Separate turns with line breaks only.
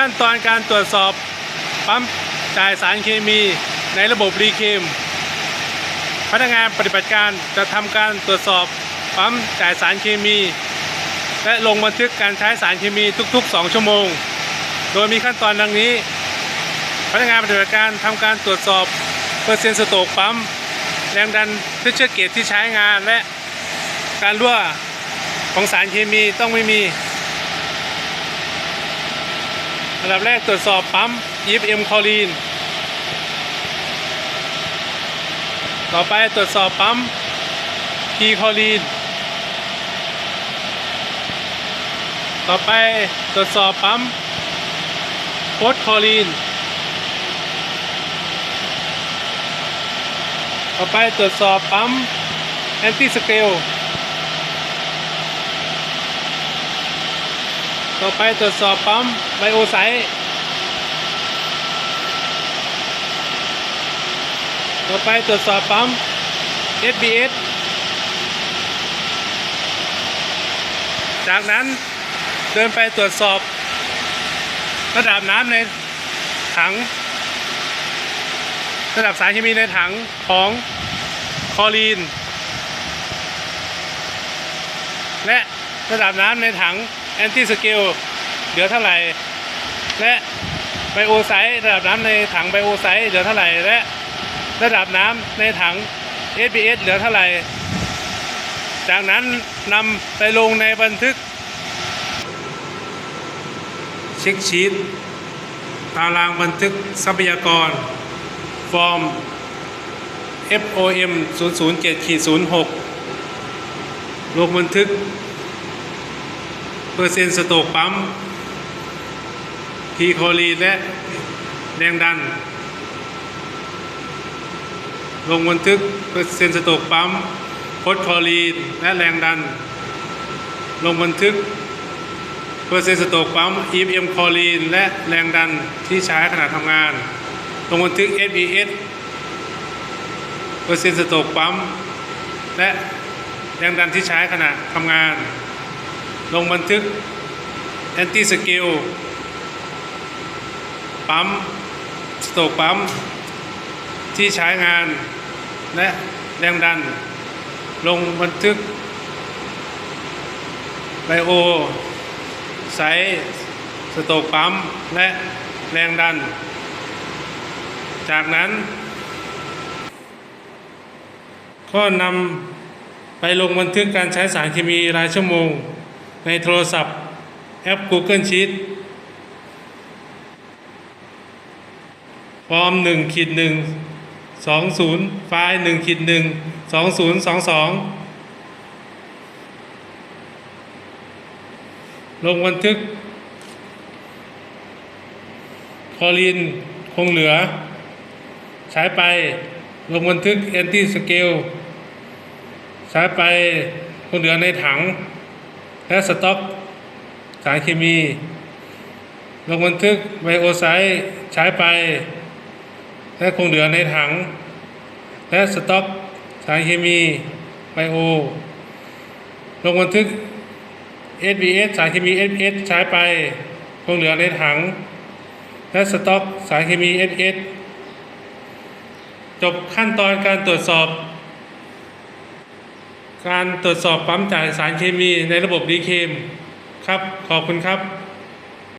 ขั้นตอนการตรวจสอบปั๊มจ่ายสารเคมีในระบบรีเคม พนักงานปฏิบัติการจะทำการตรวจสอบปั๊มจ่ายสารเคมี และลงบันทึกการใช้สารเคมีทุก ๆ 2 ชั่วโมง โดยมีขั้นตอนดังนี้ พนักงานปฏิบัติการทำการตรวจสอบเปอร์เซ็นต์สโตรกปั๊มแรงดันพิเชอร์เกตที่ใช้งานและการรั่วของสารเคมีต้องไม่มี อันดับแรกตรวจสอบปั๊ม EFM คอรีน ต่อไปตรวจสอบปั๊ม P คอรีน ต่อไปตรวจสอบปั๊มโพสคอรีน ต่อไปตรวจสอบปั๊มแอนตี้สเกล ต่อไปตรวจสอบปั๊มไบโอไซต์ต่อไปตรวจสอบปั๊ม SBS จากนั้นเดินไปตรวจสอบระดับน้ำในถัง ระดับสารเคมีในถังของคอรีน และระดับน้ำในถัง แอนตี้สเกลเหลือเท่าไหร่ และไบโอไซต์ระดับน้ำในถังไบโอไซต์เหลือเท่าไหร่ และระดับน้ำในถัง SBS เหลือเท่าไหร่ จากนั้นนำไปลงในบันทึก เช็คชีตตารางบันทึกทรัพยากร ฟอร์ม FOM 007-06 ลงบันทึก เปอร์เซ็นต์สโตกปั๊มพีโคลีและแรงดัน ลงบันทึกเปอร์เซ็นต์สโตกปั๊มโพสคลอรีนและแรงดัน ลงบันทึกเปอร์เซ็นต์สโตกปั๊ม EFM คลอรีนและแรงดันที่ใช้ขณะทำงาน ลงบันทึก SBS เปอร์เซ็นต์สโตกปั๊มและแรงดันที่ใช้ขณะทำงาน ลงบันทึกแอนตี้สเกลปั๊มสโตรกปั๊ม ที่ใช้งานและแรงดัน ลงบันทึกไบโอไซต์สโตรกปั๊ม และแรงดัน จากนั้น ก็นำไปลงบันทึกการใช้สารเคมีรายชั่วโมง ในโทรศัพท์แอป Google Sheet ฟอร์ม1ขีด1 20 ไฟล์1ขีด1 2022 ลงบันทึกคอรีนคงเหลือใช้ไปลงบันทึกแอนตี้สเกลใช้ไปคงเหลือในถัง และสต็อกสารเคมี ลงบันทึกไบโอไซต์ใช้ไป และคงเหลือในถัง และสต็อกสารเคมีไบโอ ลงบันทึก SBS สารเคมี SBS ใช้ไป คงเหลือในถัง และสต็อกสารเคมี SS จบขั้นตอนการตรวจสอบ การตรวจสอบปั๊มจ่ายสารเคมีในระบบดีเคมครับ ขอบคุณครับ